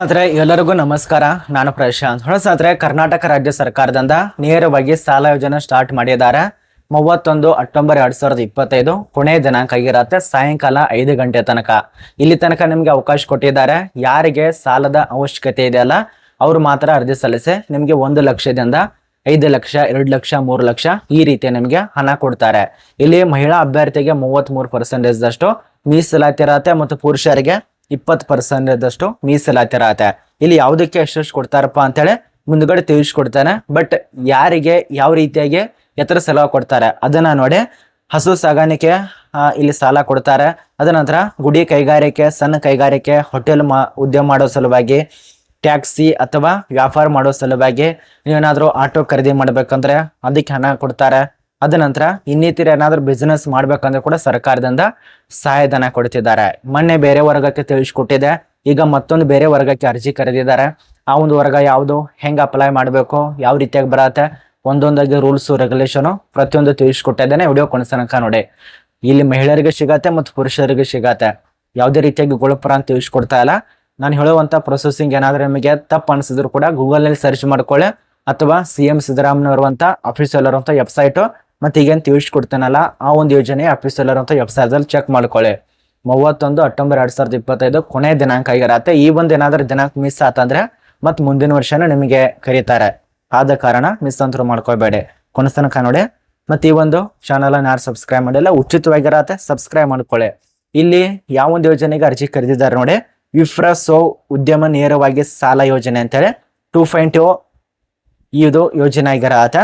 ಆದ್ರೆ ಎಲ್ಲರಿಗೂ ನಮಸ್ಕಾರ. ನಾನು ಪ್ರಶಾಂತ್. ಹೊಳಸಾದ್ರೆ ಕರ್ನಾಟಕ ರಾಜ್ಯ ಸರ್ಕಾರದಿಂದ ನೇರವಾಗಿ ಸಾಲ ಯೋಜನೆ ಸ್ಟಾರ್ಟ್ ಮಾಡಿದ್ದಾರೆ. ಮೂವತ್ತೊಂದು ಅಕ್ಟೋಬರ್ ಎರಡ್ ಸಾವಿರದ ಇಪ್ಪತ್ತೈದು ಕೊನೆಯ ದಿನಾಂಕ ಆಗಿರತ್ತೆ. ಸಾಯಂಕಾಲ ಐದು ಗಂಟೆ ತನಕ. ಇಲ್ಲಿ ತನಕ ನಿಮ್ಗೆ ಅವಕಾಶ ಕೊಟ್ಟಿದ್ದಾರೆ. ಯಾರಿಗೆ ಸಾಲದ ಅವಶ್ಯಕತೆ ಇದೆಯಲ್ಲ ಅವ್ರು ಮಾತ್ರ ಅರ್ಜಿ ಸಲ್ಲಿಸಿ ನಿಮ್ಗೆ ಒಂದು ಲಕ್ಷದಿಂದ ಐದು ಲಕ್ಷ, ಎರಡು ಲಕ್ಷ, ಮೂರು ಲಕ್ಷ ಈ ರೀತಿ ನಿಮಗೆ ಹಣ ಕೊಡ್ತಾರೆ. ಇಲ್ಲಿ ಮಹಿಳಾ ಅಭ್ಯರ್ಥಿಗೆ ಮೂವತ್ತ್ ಮೂರು ಪರ್ಸೆಂಟೇಜ್ ಅಷ್ಟು ಮೀಸಲಾತಿ ಇರತ್ತೆ ಮತ್ತು ಪುರುಷರಿಗೆ ಇಪ್ಪತ್ತು ಪರ್ಸೆಂಟ್ ಅಷ್ಟು ಮೀಸಲಾತಿ ಇರತ್ತೆ ಇಲ್ಲಿ ಯಾವುದಕ್ಕೆ ಎಷ್ಟೆಷ್ಟು ಕೊಡ್ತಾರಪ್ಪ ಅಂತೇಳಿ ಮುಂದ್ಗಡೆ ತಿಳಿಸ್ಕೊಡ್ತಾನೆ. ಬಟ್ ಯಾರಿಗೆ, ಯಾವ ರೀತಿಯಾಗಿ ಎತ್ತರ ಸಲ ಕೊಡ್ತಾರೆ, ಅದನ್ನ ನೋಡಿ ಹಸು ಸಾಗಾಣಿಕೆ ಇಲ್ಲಿ ಸಾಲ ಕೊಡ್ತಾರೆ. ಅದ ನಂತರ ಗುಡಿ ಕೈಗಾರಿಕೆ, ಸಣ್ಣ ಕೈಗಾರಿಕೆ ಹೋಟೆಲ್ ಮಾ ಉದ್ಯಮ ಮಾಡೋ ಸಲುವಾಗಿ, ಟ್ಯಾಕ್ಸಿ ಅಥವಾ ವ್ಯಾಪಾರ ಮಾಡೋ ಸಲುವಾಗಿ ನೀವೇನಾದ್ರೂ ಆಟೋ ಖರೀದಿ ಮಾಡ್ಬೇಕಂದ್ರೆ ಅದಕ್ಕೆ ಹಣ ಕೊಡ್ತಾರೆ. ಅದ ನಂತರ ಇನ್ನಿತರ ಏನಾದರೂ ಬಿಸ್ನೆಸ್ ಮಾಡ್ಬೇಕಂದ್ರೆ ಕೂಡ ಸರ್ಕಾರದಿಂದ ಸಹಾಯಧನ ಕೊಡ್ತಿದ್ದಾರೆ. ಮೊನ್ನೆ ಬೇರೆ ವರ್ಗಕ್ಕೆ ತಿಳಿಸ್ಕೊಟ್ಟಿದೆ. ಈಗ ಮತ್ತೊಂದು ಬೇರೆ ವರ್ಗಕ್ಕೆ ಅರ್ಜಿ ಕರೆದಿದ್ದಾರೆ. ಆ ಒಂದು ವರ್ಗ ಯಾವುದು? ಹೆಂಗೆ ಅಪ್ಲೈ ಮಾಡಬೇಕು? ಯಾವ ರೀತಿಯಾಗಿ ಬರತ್ತೆ? ಒಂದೊಂದಾಗಿ ರೂಲ್ಸ್ ರೆಗ್ಯುಲೇಷನು ಪ್ರತಿಯೊಂದು ತಿಳಿಸ್ಕೊಟ್ಟಿದ್ದೇನೆ. ವಿಡಿಯೋ ಕೊನೆಸನಕ ನೋಡಿ. ಇಲ್ಲಿ ಮಹಿಳೆಯರಿಗೆ ಸಿಗತ್ತೆ ಮತ್ತು ಪುರುಷರಿಗೆ ಸಿಗತ್ತೆ. ಯಾವುದೇ ರೀತಿಯಾಗಿ ಗೋಳಪುರ ಅಂತ ತಿಳಿಸ್ಕೊಡ್ತಾ ಇಲ್ಲ. ನಾನು ಹೇಳುವಂತ ಪ್ರೊಸೆಸಿಂಗ್ ಏನಾದರೂ ನಿಮಗೆ ತಪ್ಪು ಅನಿಸಿದ್ರು ಕೂಡ ಗೂಗಲ್ನಲ್ಲಿ ಸರ್ಚ್ ಮಾಡ್ಕೊಳ್ಳಿ. ಅಥವಾ ಸಿ ಎಂ ಅಂತ ಅಫೀಸಿಯಲ್ ಇರುವಂಥ ವೆಬ್ಸೈಟ್ ಮತ್ತೆ ಈಗೇನು ತಿಳಿಸ್ಕೊಡ್ತೇನಲ್ಲ ಆ ಒಂದು ಯೋಜನೆ ಅಫೀಸಲ್ಲರ್ ಅಂತ ವೆಬ್ಸೈಟ್ ಅಲ್ಲಿ ಚೆಕ್ ಮಾಡ್ಕೊಳ್ಳಿ ಮೂವತ್ತೊಂದು ಅಕ್ಟೋಬರ್ ಎರಡು ಸಾವಿರದ ಇಪ್ಪತ್ತೈದು ಕೊನೆ ದಿನಾಂಕ ಆಗಿರತ್ತೆ. ಈ ಒಂದು ಏನಾದ್ರೂ ದಿನಾಂಕ ಮಿಸ್ ಆತಂದ್ರೆ ಮತ್ತೆ ಮುಂದಿನ ವರ್ಷನೂ ನಿಮಗೆ ಕರೀತಾರೆ. ಆದ ಕಾರಣ ಮಿಸ್ ಅಂತರೂ ಮಾಡ್ಕೋಬೇಡಿ ಕೊನಸ್ತನಕ ನೋಡಿ. ಮತ್ತೆ ಈ ಒಂದು ಚಾನಲ್ ಅನ್ನು ಯಾರು ಸಬ್ಸ್ಕ್ರೈಬ್ ಮಾಡಿಲ್ಲ, ಉಚಿತವಾಗಿರತ್ತೆ ಸಬ್ಸ್ಕ್ರೈಬ್ ಮಾಡ್ಕೊಳ್ಳಿ ಇಲ್ಲಿ ಯಾವ ಒಂದು ಯೋಜನೆಗೆ ಅರ್ಜಿ ಕರೆದಿದ್ದಾರೆ ನೋಡಿ. ವಿಫ್ರಸೋ ಉದ್ಯಮ ನೇರವಾಗಿ ಸಾಲ ಯೋಜನೆ ಅಂತೇಳಿ. ಟೂ ಪಾಯಿಂಟ್ ಇದು ಯೋಜನೆ ಆಗಿರತ್ತೆ.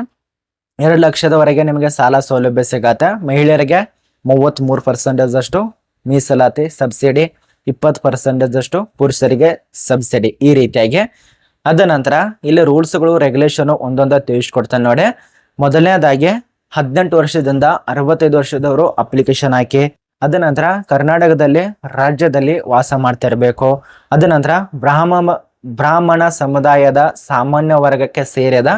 ಎರಡು ಲಕ್ಷದವರೆಗೆ ನಿಮಗೆ ಸಾಲ ಸೌಲಭ್ಯ ಸಿಗತ್ತೆ. ಮಹಿಳೆಯರಿಗೆ ಮೂವತ್ತ್ ಮೂರು ಪರ್ಸೆಂಟೇಜ್ ಅಷ್ಟು, ಮೀಸಲಾತಿ, ಸಬ್ಸಿಡಿ ಇಪ್ಪತ್ತು ಪರ್ಸೆಂಟೇಜ್ ಅಷ್ಟು, ಪುರುಷರಿಗೆ ಸಬ್ಸಿಡಿ ಈ ರೀತಿಯಾಗಿ. ಅದ ನಂತರ ಇಲ್ಲಿ ರೂಲ್ಸ್ಗಳು ರೆಗ್ಯುಲೇಷನ್ ಒಂದೊಂದ ತಿಳಿಸ್ಕೊಡ್ತಾನೆ ನೋಡಿ. ಮೊದಲನೇದಾಗಿ ಹದಿನೆಂಟು ವರ್ಷದಿಂದ ಅರವತ್ತೈದು ವರ್ಷದವರು ಅಪ್ಲಿಕೇಶನ್ ಹಾಕಿ, ಅದ ನಂತರ ಕರ್ನಾಟಕದಲ್ಲಿ ರಾಜ್ಯದಲ್ಲಿ ವಾಸ ಮಾಡ್ತಾ ಇರಬೇಕು. ಅದ ನಂತರ ಬ್ರಾಹ್ಮ, ಬ್ರಾಹ್ಮಣ ಸಮುದಾಯದ ಸಾಮಾನ್ಯ ವರ್ಗಕ್ಕೆ ಸೇರಿದ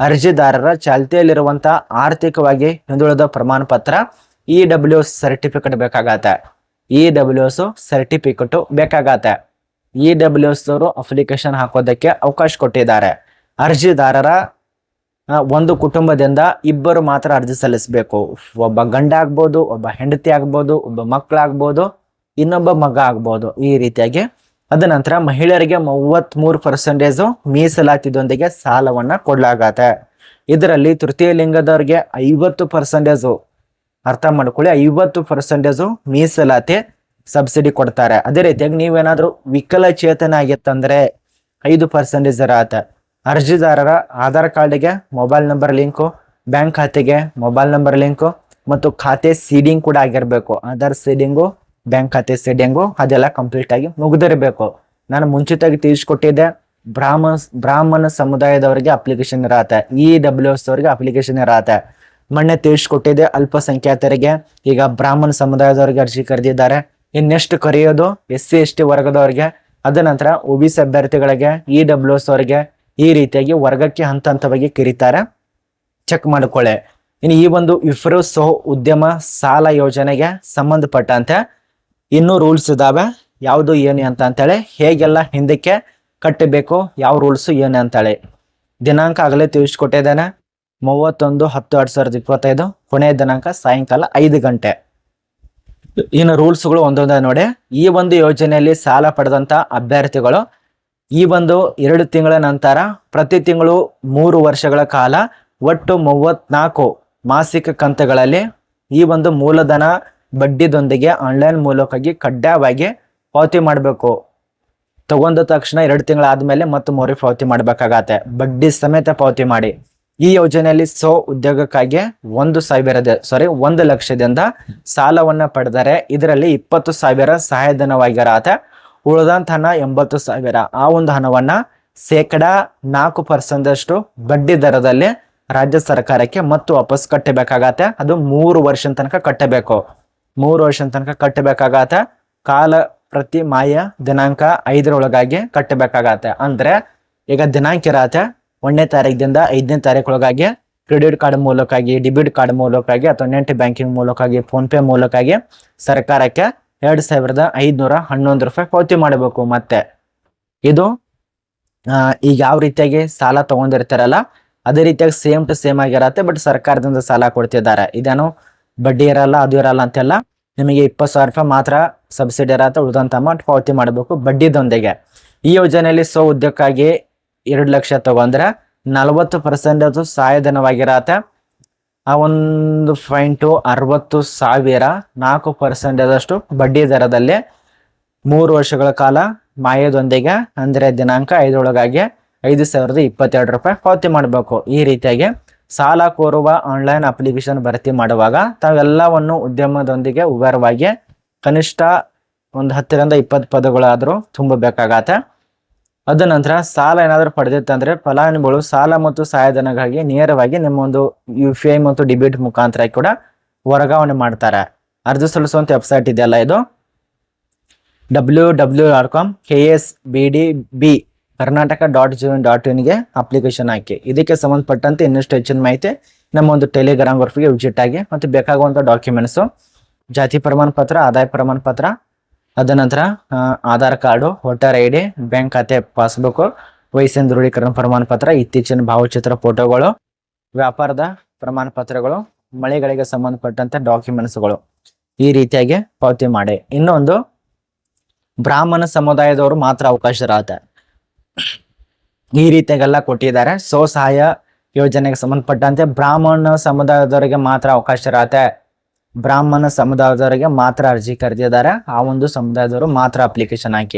ಅರ್ಜಿದಾರರ ಚಾಲ್ತಿಯಲ್ಲಿರುವಂತಹ ಆರ್ಥಿಕವಾಗಿ ಹಿಂದುಳಿದ ಪ್ರಮಾಣ ಪತ್ರ ಇ ಡಬ್ಲ್ಯೂ ಸರ್ಟಿಫಿಕೇಟ್ ಬೇಕಾಗತ್ತೆ. ಇ ಡಬ್ಲ್ಯೂ ಎಸ್ ಸರ್ಟಿಫಿಕೇಟು ಬೇಕಾಗತ್ತೆ. ಇ ಡಬ್ಲ್ಯೂ ಅವರು ಅಪ್ಲಿಕೇಶನ್ ಹಾಕೋದಕ್ಕೆ ಅವಕಾಶ ಕೊಟ್ಟಿದ್ದಾರೆ. ಅರ್ಜಿದಾರರ ಒಂದು ಕುಟುಂಬದಿಂದ ಇಬ್ಬರು ಮಾತ್ರ ಅರ್ಜಿ ಸಲ್ಲಿಸಬೇಕು. ಒಬ್ಬ ಗಂಡ ಆಗ್ಬೋದು, ಒಬ್ಬ ಹೆಂಡತಿ ಆಗ್ಬೋದು, ಒಬ್ಬ ಮಕ್ಕಳಾಗ್ಬೋದು ಇನ್ನೊಬ್ಬ ಮಗ ಆಗ್ಬೋದು. ಈ ರೀತಿಯಾಗಿ ಅದ ನಂತರ ಮಹಿಳೆಯರಿಗೆ ಮೂವತ್ತ್ ಮೂರು ಪರ್ಸೆಂಟೇಜು ಮೀಸಲಾತಿದೊಂದಿಗೆ ಸಾಲವನ್ನ ಕೊಡಲಾಗತ್ತೆ. ಇದರಲ್ಲಿ ತೃತೀಯ ಲಿಂಗದವರಿಗೆ ಐವತ್ತು ಪರ್ಸೆಂಟೇಜು ಅರ್ಥ ಮಾಡ್ಕೊಳ್ಳಿ, ಐವತ್ತು ಪರ್ಸೆಂಟೇಜು ಮೀಸಲಾತಿ ಸಬ್ಸಿಡಿ ಕೊಡ್ತಾರೆ. ಅದೇ ರೀತಿಯಾಗಿ ನೀವೇನಾದರೂ ವಿಕಲಚೇತನ ಆಗಿತ್ತಂದ್ರೆ ಐದು ಪರ್ಸೆಂಟೇಜ್ ಇರತ್ತೆ. ಅರ್ಜಿದಾರರ ಆಧಾರ್ ಕಾರ್ಡಿಗೆ ಮೊಬೈಲ್ ನಂಬರ್ ಲಿಂಕು, ಬ್ಯಾಂಕ್ ಖಾತೆಗೆ ಮೊಬೈಲ್ ನಂಬರ್ ಲಿಂಕು ಮತ್ತು ಖಾತೆ ಸೀಡಿಂಗ್ ಕೂಡ ಆಗಿರಬೇಕು. ಆಧಾರ್ ಸೀಡಿಂಗು ಬ್ಯಾಂಕ್ ಖಾತೆ, ಸೇಡಿಂಗು ಅದೆಲ್ಲ ಕಂಪ್ಲೀಟ್ ಆಗಿ ಮುಗಿದಿರಬೇಕು ನಾನು ಮುಂಚಿತವಾಗಿ ತಿಳಿಸ್ಕೊಟ್ಟಿದ್ದೆ ಬ್ರಾಹ್ಮಣ ಬ್ರಾಹ್ಮಣ ಸಮುದಾಯದವರಿಗೆ ಅಪ್ಲಿಕೇಶನ್ ಇರತ್ತೆ ಇ ಡಬ್ಲ್ಯೂ ಎಸ್ ಅವರಿಗೆ ಅಪ್ಲಿಕೇಶನ್ ಇರತ್ತೆ. ಮೊನ್ನೆ ತಿಳಿಸ್ಕೊಟ್ಟಿದ್ದೆ ಅಲ್ಪಸಂಖ್ಯಾತರಿಗೆ, ಈಗ ಬ್ರಾಹ್ಮಣ ಸಮುದಾಯದವರಿಗೆ ಅರ್ಜಿ ಕರೆದಿದ್ದಾರೆ. ಇನ್ನೆಷ್ಟು ಕರೆಯೋದು? ಎಸ್ ಸಿ ಎಸ್ ಟಿ ವರ್ಗದವರಿಗೆ. ಅದ ನಂತರ ಒ ಬಿ ಸಿ ಅಭ್ಯರ್ಥಿಗಳಿಗೆ ಇ ಡಬ್ಲ್ಯೂ ಎಸ್ ಅವರಿಗೆ ಈ ರೀತಿಯಾಗಿ ವರ್ಗಕ್ಕೆ ಹಂತ ಹಂತವಾಗಿ ಕರೀತಾರೆ. ಚೆಕ್ ಮಾಡಿಕೊಳ್ಳೆ. ಇನ್ನು ಈ ಒಂದು ಇಫ್ರೋ ಸೋ ಉದ್ಯಮ ಸಾಲ ಯೋಜನೆಗೆ ಸಂಬಂಧಪಟ್ಟಂತೆ ಇನ್ನೂ ರೂಲ್ಸ್ ಇದಾವೆ. ಯಾವುದು ಏನು ಅಂತ ಅಂತೇಳಿ ಹೇಗೆಲ್ಲ ಹಿಂದಕ್ಕೆ ಕಟ್ಟಬೇಕು, ಯಾವ ರೂಲ್ಸ್ ಏನು ಅಂತೇಳಿ. ದಿನಾಂಕ ಆಗಲೇ ತಿಳಿಸ್ಕೊಟ್ಟಿದ್ದೇನೆ. ಮೂವತ್ತೊಂದು ಹತ್ತು ಎರಡು ಸಾವಿರದ ಇಪ್ಪತ್ತೈದು ಕೊನೆಯ ದಿನಾಂಕ ಸಾಯಂಕಾಲ ಐದು ಗಂಟೆ. ಇನ್ನು ರೂಲ್ಸ್ಗಳು ಒಂದೊಂದೇ ನೋಡಿ. ಈ ಒಂದು ಯೋಜನೆಯಲ್ಲಿ ಸಾಲ ಪಡೆದಂಥ ಅಭ್ಯರ್ಥಿಗಳು, ಈ ಒಂದು ಎರಡು ತಿಂಗಳ ನಂತರ ಪ್ರತಿ ತಿಂಗಳು ಮೂರು ವರ್ಷಗಳ ಕಾಲ ಒಟ್ಟು ಮೂವತ್ನಾಲ್ಕು ಮಾಸಿಕ ಕಂತುಗಳಲ್ಲಿ ಈ ಒಂದು ಮೂಲಧನ ಬಡ್ಡಿದೊಂದಿಗೆ ಆನ್ಲೈನ್ ಮೂಲಕವಾಗಿ ಕಡ್ಡಾಯವಾಗಿ ಪಾವತಿ ಮಾಡಬೇಕು. ತಗೊಂಡ ತಕ್ಷಣ ಎರಡು ತಿಂಗಳಾದ್ಮೇಲೆ ಮತ್ತೆ ಮರು ಪಾವತಿ ಮಾಡಬೇಕಾಗತ್ತೆ. ಬಡ್ಡಿ ಸಮೇತ ಪಾವತಿ ಮಾಡಿ. ಈ ಯೋಜನೆಯಲ್ಲಿ ಸೊ ಉದ್ಯೋಗಕ್ಕಾಗಿ ಒಂದು ಸಾವಿರದ ಸಾರಿ ಒಂದು ಲಕ್ಷದಿಂದ ಸಾಲವನ್ನ ಪಡೆದರೆ ಇದರಲ್ಲಿ ಇಪ್ಪತ್ತು ಸಾವಿರ ಸಹಾಯಧನವಾಗಿರತ್ತೆ. ಉಳಿದಂತ ಹಣ ಎಂಬತ್ತು ಸಾವಿರ. ಆ ಒಂದು ಹಣವನ್ನ ಶೇಕಡ ನಾಲ್ಕು ಪರ್ಸೆಂಟ್ ಅಷ್ಟು ಬಡ್ಡಿ ದರದಲ್ಲಿ ರಾಜ್ಯ ಸರ್ಕಾರಕ್ಕೆ ಮತ್ತು ವಾಪಸ್ ಕಟ್ಟಬೇಕಾಗತ್ತೆ. ಅದು ಮೂರು ವರ್ಷದ ತನಕ ಕಟ್ಟಬೇಕು. ಮೂರು ವರ್ಷದ ತನಕ ಕಟ್ಟಬೇಕಾಗತ್ತೆ ಕಾಲ ಪ್ರತಿ ಮಾಯ ದಿನಾಂಕ ಐದರೊಳಗಾಗಿ ಕಟ್ಟಬೇಕಾಗತ್ತೆ ಅಂದ್ರೆ ಈಗ ದಿನಾಂಕ ಇರತ್ತೆ ಒಂದನೇ ತಾರೀಕಿಂದ ಐದನೇ ತಾರೀಕು ಒಳಗಾಗಿ ಕ್ರೆಡಿಟ್ ಕಾರ್ಡ್ ಮೂಲಕವಾಗಿ ಡೆಬಿಟ್ ಕಾರ್ಡ್ ಮೂಲಕಾಗಿ ಅಥವಾ ನೆಟ್ ಬ್ಯಾಂಕಿಂಗ್ ಮೂಲಕಾಗಿ ಫೋನ್ ಪೇ ಮೂಲಕವಾಗಿ ಸರ್ಕಾರಕ್ಕೆ ಎರಡ್ ಸಾವಿರದ ಐದ್ನೂರ ಹನ್ನೊಂದು ರೂಪಾಯಿ ಪಾವತಿ ಮಾಡಬೇಕು. ಮತ್ತೆ ಇದು ಈಗ ಯಾವ ರೀತಿಯಾಗಿ ಸಾಲ ತಗೊಂಡಿರ್ತಾರಲ್ಲ, ಅದೇ ರೀತಿಯಾಗಿ ಸೇಮ್ ಟು ಸೇಮ್ ಆಗಿರತ್ತೆ, ಬಟ್ ಸರ್ಕಾರದಿಂದ ಸಾಲ ಕೊಡ್ತಿದ್ದಾರೆ. ಇದೇನು ಬಡ್ಡಿ ಇರಲ್ಲ, ಅದು ಇರಲ್ಲ ಅಂತೆಲ್ಲ ನಿಮಗೆ ಇಪ್ಪತ್ತು ಸಾವಿರ ರೂಪಾಯಿ ಮಾತ್ರ ಸಬ್ಸಿಡಿ ಇರತ್ತೆ, ಉಳಿದಂತ ಅಮೌಂಟ್ ಪಾವತಿ ಮಾಡಬೇಕು ಬಡ್ಡಿದೊಂದಿಗೆ. ಈ ಯೋಜನೆಯಲ್ಲಿ ಸ್ವ ಉದ್ಯೋಗಕ್ಕಾಗಿ ಎರಡು ಲಕ್ಷ ತಗೊಂಡ್ರೆ ನಲವತ್ತು ಪರ್ಸೆಂಟ್ ಅದು ಸಹಾಯಧನವಾಗಿರತ್ತೆ ಆ ಒಂದು ಪಾಯಿಂಟು ಅರವತ್ತು ಸಾವಿರ, ನಾಲ್ಕು ಪರ್ಸೆಂಟೇಜಷ್ಟು ಬಡ್ಡಿ ದರದಲ್ಲಿ ಮೂರು ವರ್ಷಗಳ ಕಾಲ ಮಾಯದೊಂದಿಗೆ, ಅಂದರೆ ದಿನಾಂಕ ಐದರೊಳಗಾಗಿ ಐದು ಸಾವಿರದ ಇಪ್ಪತ್ತೆರಡು ರೂಪಾಯಿ ಪಾವತಿ ಮಾಡಬೇಕು ಈ ರೀತಿಯಾಗಿ. ಸಾಲ ಕೋರುವ ಆನ್ಲೈನ್ ಅಪ್ಲಿಕೇಶನ್ ಭರ್ತಿ ಮಾಡುವಾಗ ತಾವೆಲ್ಲವನ್ನು ಉದ್ಯಮದೊಂದಿಗೆ ವಿವರವಾಗಿ ಕನಿಷ್ಠ ಒಂದು ಹತ್ತರಿಂದ ಇಪ್ಪತ್ತು ಪದಗಳಾದರೂ ತುಂಬಬೇಕಾಗತ್ತೆ. ಅದ ನಂತರ ಸಾಲ ಏನಾದರೂ ಪಡೆದಿತ್ತಂದ್ರೆ ಫಲಾನುಭವಿಗಳು ಸಾಲ ಮತ್ತು ಸಹಾಯಧನಗಾಗಿ ನೇರವಾಗಿ ನಿಮ್ಮ ಒಂದು ಯು ಪಿ ಐ ಮತ್ತು ಡಿಬಿಟ್ ಮುಖಾಂತರ ಕೂಡ ವರ್ಗಾವಣೆ ಮಾಡ್ತಾರೆ. ಅರ್ಜಿ ಸಲ್ಲಿಸುವಂತ ವೆಬ್ಸೈಟ್ ಇದೆಯಲ್ಲ ಇದು. W W dot com K S B D B Karnataka dot G dot ಇನ್ಗೆ application ಹಾಕಿ. ಇದಕ್ಕೆ ಸಂಬಂಧಪಟ್ಟಂತೆ ಇನ್ನಷ್ಟು ಹೆಚ್ಚಿನ ಮಾಹಿತಿ ನಮ್ಮ ಒಂದು ಟೆಲಿಗ್ರಾಮ್ ಗ್ರೂಪ್ಗೆ ವಿಜಿಟ್ ಆಗಿ ಮತ್ತು ಬೇಕಾಗುವಂಥ ಡಾಕ್ಯುಮೆಂಟ್ಸು ಜಾತಿ ಪ್ರಮಾಣ ಪತ್ರ, ಆದಾಯ ಪ್ರಮಾಣ ಪತ್ರ ಅದ ನಂತರ Aadhaar card, voter I D, bank ಖಾತೆ, ಪಾಸ್ಬುಕ್, ವಯಸ್ಸಿನ ದೃಢೀಕರಣ ಪ್ರಮಾಣ ಪತ್ರ, ಇತ್ತೀಚಿನ ಭಾವಚಿತ್ರ ಫೋಟೋಗಳು, ವ್ಯಾಪಾರದ ಪ್ರಮಾಣ ಪತ್ರಗಳು, ಮಳೆಗಳಿಗೆ ಸಂಬಂಧಪಟ್ಟಂತೆ ಡಾಕ್ಯುಮೆಂಟ್ಸ್ಗಳು ಈ ರೀತಿಯಾಗಿ ಪಾವತಿ ಮಾಡಿ. ಇನ್ನೊಂದು, ಬ್ರಾಹ್ಮಣ ಸಮುದಾಯದವರು ಮಾತ್ರ ಅವಕಾಶ ಇರತ್ತೆ ಈ ರೀತಿಯಾಗೆಲ್ಲ ಕೊಟ್ಟಿದ್ದಾರೆ. ಸ್ವಸಹಾಯ ಯೋಜನೆಗೆ ಸಂಬಂಧಪಟ್ಟಂತೆ ಬ್ರಾಹ್ಮಣ ಸಮುದಾಯದವರಿಗೆ ಮಾತ್ರ ಅವಕಾಶ ಇರತ್ತೆ. ಬ್ರಾಹ್ಮಣ ಸಮುದಾಯದವರಿಗೆ ಮಾತ್ರ ಅರ್ಜಿ ಕರೆದಿದ್ದಾರೆ. ಆ ಒಂದು ಸಮುದಾಯದವರು ಮಾತ್ರ ಅಪ್ಲಿಕೇಶನ್ ಹಾಕಿ.